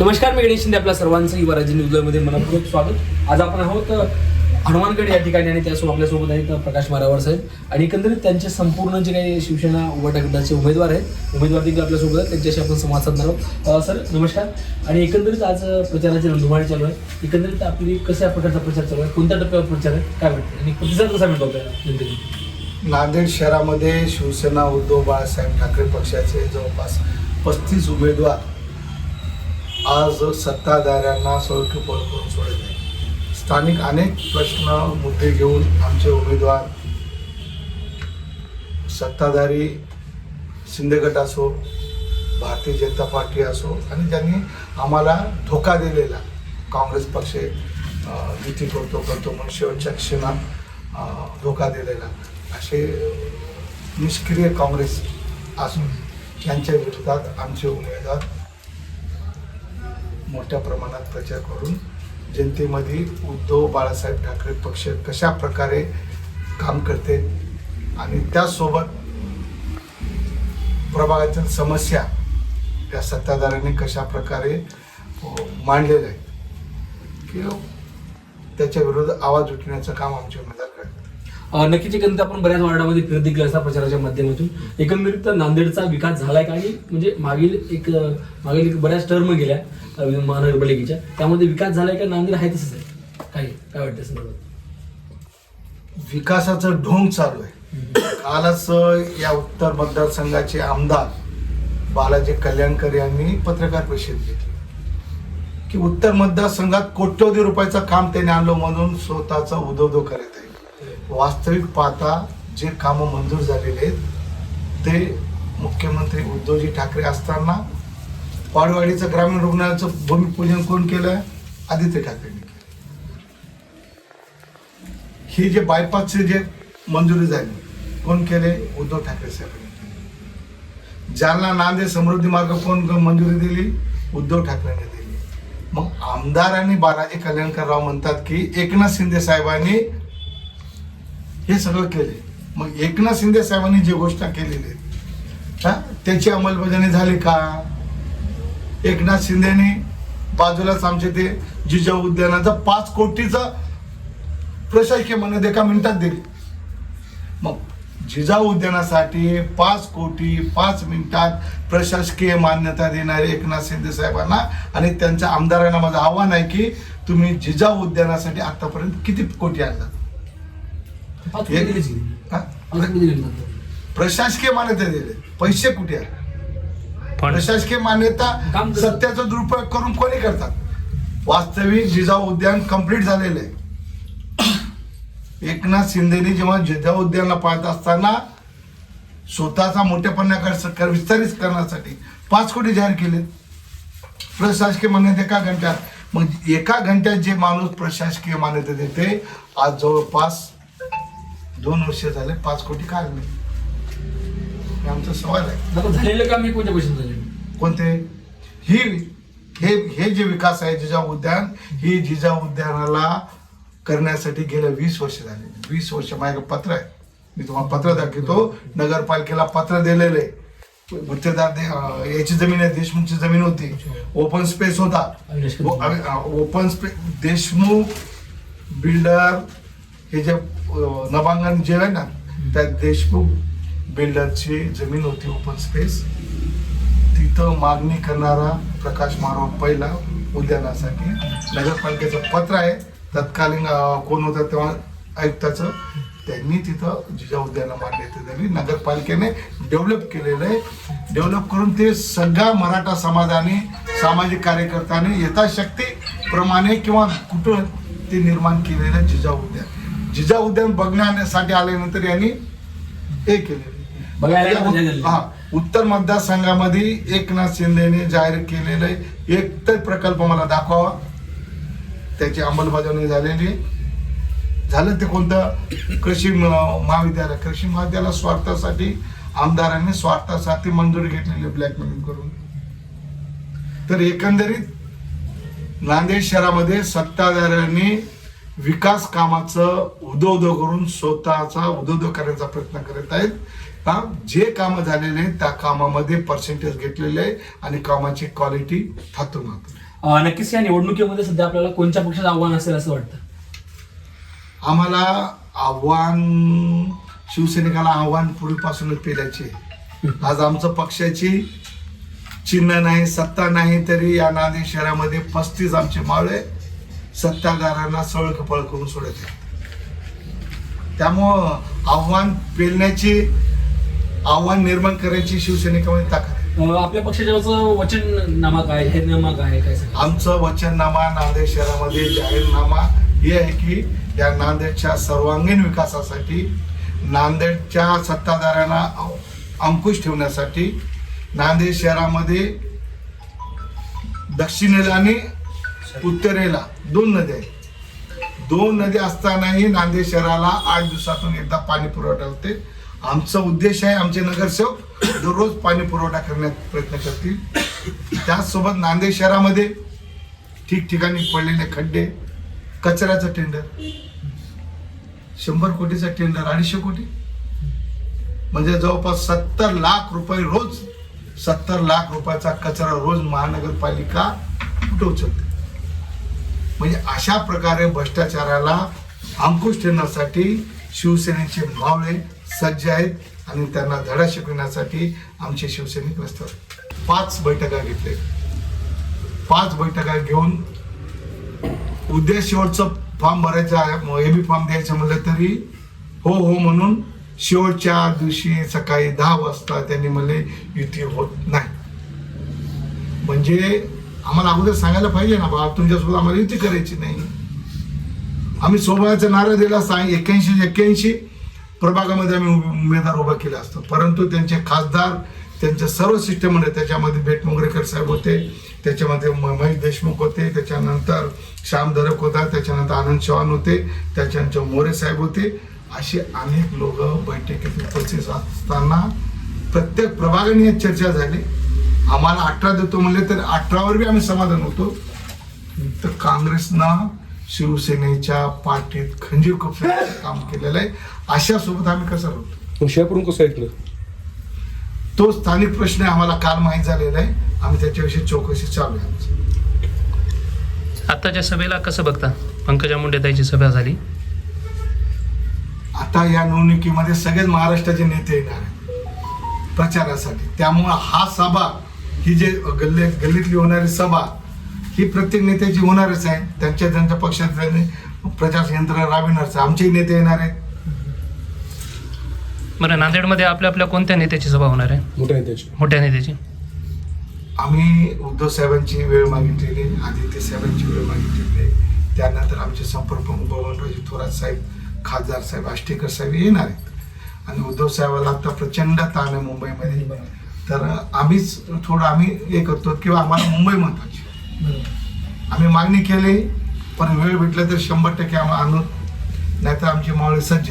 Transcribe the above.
नमस्कार मी गणेश शिंदे आपल्या सर्वांचं युवा राज्य न्यूजमध्ये मनपूर्वक स्वागत. आज आपण आहोत हनुमानगड या ठिकाणी आणि त्यासोबत आपल्यासोबत आहेत प्रकाश मारावर साहेब. आणि एकंदरीत त्यांचे संपूर्ण जे काही शिवसेना उभाटागटाचे उमेदवार आहेत उमेदवार देखील आपल्यासोबत आहेत. त्यांच्याशी आपण संवाद साधणार आहोत. सर नमस्कार. आणि एकंदरीत आज प्रचाराचे प्रचाराची चालू आहे. एकंदरीत आपली कशा प्रकारचा प्रचार चालू आहे? कोणत्या टप्प्यावर प्रचार आहे? काय वाटतं? आणि प्रतिसाद कसा मिळतो आपल्याला जनतेने नांदेड शहरामध्ये शिवसेना उद्धव बाळासाहेब ठाकरे पक्षाचे जवळपास पस्तीस उमेदवार आज सत्ताधाऱ्यांना सौख्य पळ करून सोडत आहे स्थानिक अनेक प्रश्न मुद्दे घेऊन आमचे उमेदवार सत्ताधारी शिंदे गट असो भारतीय जनता पार्टी असो आणि ज्यांनी आम्हाला धोका दिलेला काँग्रेस पक्ष युती करतो करतो म्हणून शेवटच्या क्षणात धोका दिलेला. असे निष्क्रिय काँग्रेस असून यांच्या विरोधात आमचे उमेदवार मोठ्या प्रमाणात प्रचार करून जनतेमध्ये उद्धव बाळासाहेब ठाकरे पक्ष कशा प्रकारे काम करते आणि त्यासोबत प्रभागातील समस्या या सत्ताधाऱ्यांनी कशा प्रकारे मांडलेल्या आहेत की त्याच्या विरोधात आवाज उठण्याचं काम आमचे उमेदवार करतात. नक्कीच एकंदरीत आपण बऱ्याच वार्डामध्ये फिरत देखील असता प्रचाराच्या माध्यमातून. एकंदरीत नांदेडचा विकास झालाय का? आणि म्हणजे मागील एक मागील एक बऱ्याच टर्म गेल्या महानगर महानगरपालिकेच्या. त्यामध्ये विकास झालाय का? नांदेड आहे तसंच आहे. काय काय वाटतं संदर्भात? विकासाचं ढोंग चालू आहे. कालच या उत्तर मतदारसंघाचे आमदार बालाजी कल्याणकर यांनी पत्रकार परिषद घेतली. की उत्तर मतदारसंघात कोट्यवधी रुपयाचं काम त्याने आणलं म्हणून स्वतःचा उदोदो करत आहे वास्तविक पाहता जे कामं मंजूर झालेले आहेत ते मुख्यमंत्री उद्धवजी ठाकरे असताना वाडवाडीचं ग्रामीण रुग्णालयाचं भूमिपूजन कोण केलं आदित्य ठाकरेंनी केलं हे जे बायपासचे जे मंजुरी झाली कोण केले? उद्धव ठाकरे साहेबांनी ज्यांना जालना नांदेड समृद्धी मार्ग कोण मंजुरी दिली? उद्धव ठाकरेंनी दिली. मग आमदार आणि बालाजी कल्याणकरराव म्हणतात की एकनाथ शिंदे साहेबांनी हे सगळं केले. मग एकनाथ शिंदे साहेबांनी जे घोषणा केलेली आहे हा त्याची अंमलबजावणी झाली का? एकनाथ शिंदेनी बाजूलाच आमचे ते जिजाऊ उद्यानाचं पाच कोटीचं प्रशासकीय म्हणत एका मिनिटात दिली. मग जिजाऊ उद्यानासाठी पाच कोटी पाच मिनिटात प्रशासकीय मान्यता देणारे एकनाथ शिंदे साहेबांना आणि त्यांच्या आमदारांना माझं आव्हान आहे की तुम्ही जिजाऊ उद्यानासाठी आतापर्यंत किती कोटी आणलात? हा? प्रशासकीय मान्यता दिले. पैसे कुठे आहे प्रशासकीय मान्यता काम? सत्याचा दुरुपयोग करून कोणी करतात? वास्तविक जिजाऊ उद्यान कंप्लीट झालेलं आहे. एकनाथ शिंदेनी जेव्हा जिजाऊ उद्यानला पाहत असताना स्वतःचा मोठेपणाकडे विस्तारित करण्यासाठी पाच कोटी जाहीर केले प्रशासकीय मान्यता एका घंट्यात मग एका घंट्यात जे माणूस प्रशासकीय मान्यता देते आज जवळपास दोन वर्ष झाले पाच कोटी काय आले हे आमचा सवाल आहे. झालेलं काम हे कोणत्या पैशात झाले कोणते? ही हे हे जे विकास आहे जिजाऊ उद्यान ही जिजाऊ उद्यानाला करण्यासाठी गेल्या वीस वर्ष झाले. वीस वर्ष माझ्याकडे पत्र आहे. मी तुम्हाला पत्र दाखवतो. नगरपालिकेला पत्र दिलेलं आहे. अं, याची जमीन आहे देशमुखची जमीन होती. ओपन स्पेस होता. ओपन स्पेस देशमुख बिल्डर हे जे नवांगण जे आहे ना त्या देशमुख बिल्डरची जमीन होती ओपन स्पेस तिथं मागणी करणारा प्रकाश मारवा पहिला उद्यानासाठी नगरपालिकेचं पत्र आहे. तत्कालीन कोण होतं तेव्हा आयुक्ताचं. त्यांनी तिथं जिजा उद्याना मान्यता त्यांनी नगरपालिकेने डेव्हलप केलेलं आहे. डेव्हलप करून ते सगळ्या मराठा समाजाने सामाजिक कार्यकर्त्याने यथाशक्तीप्रमाणे किंवा कुठं ते निर्माण केलेलं जिजा उद्यान. जिजाऊ उद्यान बघण्यासाठी आल्यानंतर यांनी हे केलेलं झाली. हा उत्तर मतदारसंघामध्ये एकनाथ शिंदेने जाहीर केलेलं एक तर प्रकल्प मला दाखवावा त्याची अंमलबजावणी झालेली. झालं ते कोणतं? कृषी महाविद्यालय. कृषी महाविद्यालय स्वार्थासाठी आमदारांनी स्वार्थासाठी मंजुरी घेतलेली ब्लॅकमेलिंग करून. तर एकंदरीत नांदेड शहरामध्ये सत्ताधाऱ्यांनी विकास कामाचं उदो उदो करून स्वतःचा उदो उदो करण्याचा प्रयत्न करत आहेत. हा जे काम झालेले आहे, त्या कामामध्ये पर्सेंटेज घेतलेले आहे आणि कामाची क्वालिटी थातून नक्कीच या निवडणुकीमध्ये सध्या आपल्याला कोणत्या पक्षाचं आव्हान असेल असं वाटतं? आम्हाला आव्हान शिवसैनिकाला आव्हान पूर्वीपासूनच पेलायचे आज आमचं पक्षाची चिन्ह नाही सत्ता नाही तरी या नांदेड शहरामध्ये पस्तीस आमचे मावळे सत्ताधारांना सळक पळ करून सोडत आहे त्यामुळं आव्हान पेलण्याची आव्हान निर्माण करायची शिवसैनिकामध्ये ताकद आपल्या पक्षाच्या वचननामा काय? जाहीरनामा काय? काय सांगा आमचं वचननामा नांदेड शहरामध्ये जाहीरनामा हे आहे की या नांदेडच्या सर्वांगीण विकासासाठी नांदेडच्या सत्ताधाऱ्यांना अंकुश ठेवण्यासाठी नांदेड शहरामध्ये दक्षिणेला आणि उत्तरेला दोन नद्या आहेत. दोन नद्या असतानाही नांदेड शहराला आठ दिवसातून एकदा पाणी पुरवठा होते. आमचा उद्देश आहे आमचे नगरसेवक दररोज पाणी पुरवठा करण्यात प्रयत्न करतील. त्याचसोबत नांदेड शहरामध्ये ठिकठिकाणी पडलेले खड्डे कचऱ्याचं टेंडर शंभर कोटीचं टेंडर अडीचशे कोटी. म्हणजे जवळपास सत्तर लाख रुपये रोज सत्तर लाख रुपयाचा कचरा रोज महानगरपालिका कुठं उचलते? म्हणजे अशा प्रकारे भ्रष्टाचाराला अंकुश ठेवण्यासाठी शिवसेनेचे मावळे सज्ज आहेत आणि त्यांना धडा शिकवण्यासाठी आमचे शिवसैनिक रस्त्यावर पाच बैठका घेतले. पाच बैठका घेऊन उद्या शेवटचं फॉर्म भरायचं एबी फॉर्म द्यायचं म्हणलं तरी हो हो म्हणून शेवटच्या दिवशी सकाळी दहा वाजता त्यांनी म्हणले युती होत नाही. म्हणजे आम्हाला अगोदर सांगायला पाहिजे ना बाबा तुमच्यासोबत आम्हाला युती करायची नाही. आम्ही सोबळाचा नारा दिला सांग एक्क्याऐंशी एक्क्याऐंशी प्रभागामध्ये आम्ही उमेदवार उभा केला असतो. परंतु त्यांचे खासदार त्यांच्या सर्व सिस्टममध्ये त्याच्यामध्ये भेट मोगरेकर साहेब होते त्याच्यामध्ये म- महेश देशमुख होते त्याच्यानंतर श्याम धरक होता त्याच्यानंतर आनंद चव्हाण होते त्याच्यानंतर मोरे साहेब होते. असे अनेक लोक बैठकीत उपस्थित असताना प्रत्येक प्रभागाने चर्चा झाली. आम्हाला अठरा देतो म्हणले तर अठरावर बी आम्ही समाधान होतो. तर काँग्रेसनं शिवसेनेच्या पाठीत खंजीर खुपसण्याचं काम केलेलं आहे. अशा सोबत आम्ही कसं राहतो हुशारकडून कसं ऐकलं? तो स्थानिक प्रश्न आम्हाला काल माहीत झालेला आहे. आम्ही त्याच्याविषयी चौकशी चालू आहे आमची. आत्ताच्या सभेला कसं बघता? पंकजा मुंडे ताईची सभा झाली. आता या निवडणुकीमध्ये सगळेच महाराष्ट्राचे नेते येणार आहेत प्रचारासाठी. त्यामुळं हा सभा ही जे गल्ले गल्लीतली होणारी सभा ही प्रत्येक नेत्याची होणारच आहे. त्यांच्या त्यांच्या पक्षात त्यांनी प्रचार यंत्रणा राबविणारच आहे. आमचेही नेते येणार आहेत. बरं नांदेडमध्ये आपल्या आपल्या कोणत्या नेत्याची सभा होणार आहे? मोठ्या नेत्याची. मोठ्या नेत्याची. आम्ही उद्धव साहेबांची वेळ मागितलेली आदित्य साहेबांची वेळ मागितलेली. आहे त्यानंतर आमचे संपर्क प्रमुख बबनरावजी थोरात साहेब खासदार साहेब आष्टेकर साहेब येणार आहेत. आणि उद्धव साहेबाला आता प्रचंड ताण आहे मुंबईमध्ये. तर आम्हीच थोडं आम्ही हे करतो किंवा आम्हाला मुंबई महत्वाची. आम्ही मागणी केली पण वेळ भेटला तर शंभर टक्के आम्हाला आणू नाहीतर आमची मावळे सज्ज